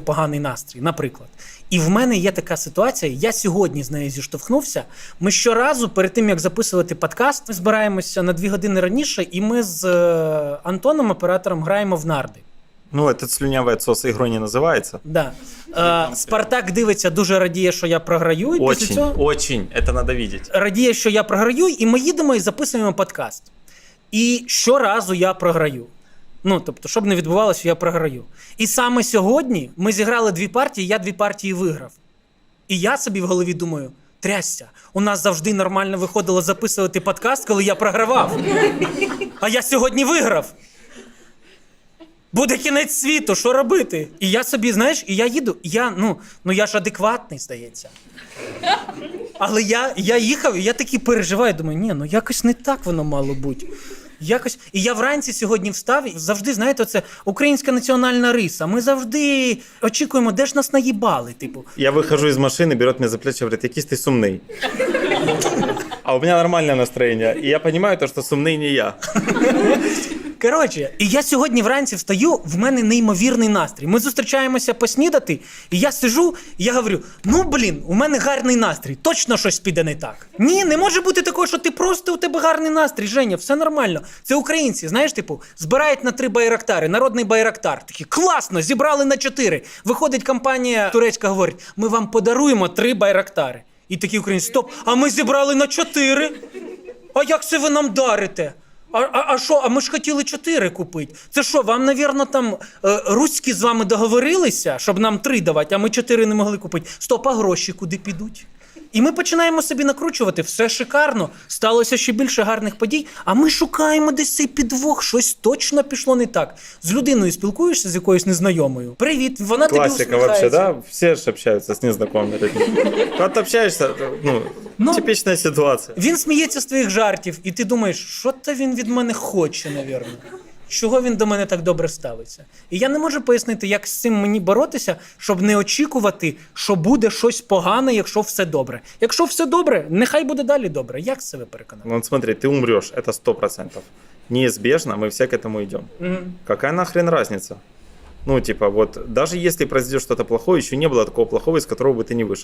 поганий настрій, наприклад. І в мене є така ситуація. Я сьогодні з нею зіштовхнувся. Ми щоразу, перед тим як записувати подкаст, ми збираємося на дві години раніше, і ми з е, Антоном, оператором, граємо в нарди. Ну, этот слюнявый отсос игрой не называется. Да. Е, Спартак дивиться, дуже радіє, що я програю. І після Очень, цього очень. Это надо видеть. радіє, що я програю, і ми їдемо і записуємо подкаст. І щоразу я програю. Ну, тобто, щоб не відбувалося, я програю. І саме сьогодні ми зіграли дві партії, я дві партії виграв. І я собі в голові думаю: трясся, у нас завжди нормально виходило записувати подкаст, коли я програвав. А я сьогодні виграв. Буде кінець світу, що робити? І я собі, знаєш, і я їду, я, ну, ну я ж адекватний, здається. Але я, я їхав, і я такий переживаю, думаю, ні, ну якось не так воно мало бути. Якось. І я вранці сьогодні встав, і завжди, знаєте, це українська національна риса. Ми завжди очікуємо, де ж нас наїбали. Типу, Я выхожу из машины, берет меня за плечи, говорит, якийсь ты сумный. А у меня нормальное настроение. И я понимаю то, что сумный не я. Коротше, і я сьогодні вранці встаю, в мене неймовірний настрій. Ми зустрічаємося поснідати, і я сижу, і я говорю: ну блін, у мене гарний настрій, точно щось піде не так. Ні, не може бути такого, що ти просто у тебе гарний настрій, Женя, все нормально. Це українці, знаєш, типу, збирають на три байрактари, народний байрактар. Такі класно, зібрали на чотири. Виходить компанія турецька, говорить: ми вам подаруємо три байрактари. І такі українці, стоп, а ми зібрали на чотири. А як це ви нам дарите? А, а, а? А ми ж хотіли чотири купити. Це що, вам, навірно, там е, руські з вами договорилися, щоб нам три давати, а ми чотири не могли купити. Стоп, а гроші куди підуть? І ми починаємо собі накручувати, все шикарно, сталося ще більше гарних подій. А ми шукаємо десь цей підвох, щось точно пішло не так. З людиною спілкуєшся з якоюсь незнайомою. Привіт, вона Классика тобі вообще, да? Все же общаются с незнакомыми людьми. Когда общаешься, ну, Ну. типичная ситуация. Він сміється з твоїх жартів, і ти думаєш, що то він від мене хоче, навірно. Чого він до мене так добре ставиться? І я не можу пояснити, як з цим мені боротися, щоб не очікувати, що буде щось погане, якщо все добре. Якщо все добре, нехай буде далі добре. Як з себе переконати? Ну, вот смотри, ты умрешь, это сто процентов. Неизбежно, мы все к этому идем. Мгм. Какая нахрен разница? Ну, типа, вот, даже если произойдет что-то плохое, еще не было такого плохого, из которого бы ты не вышел.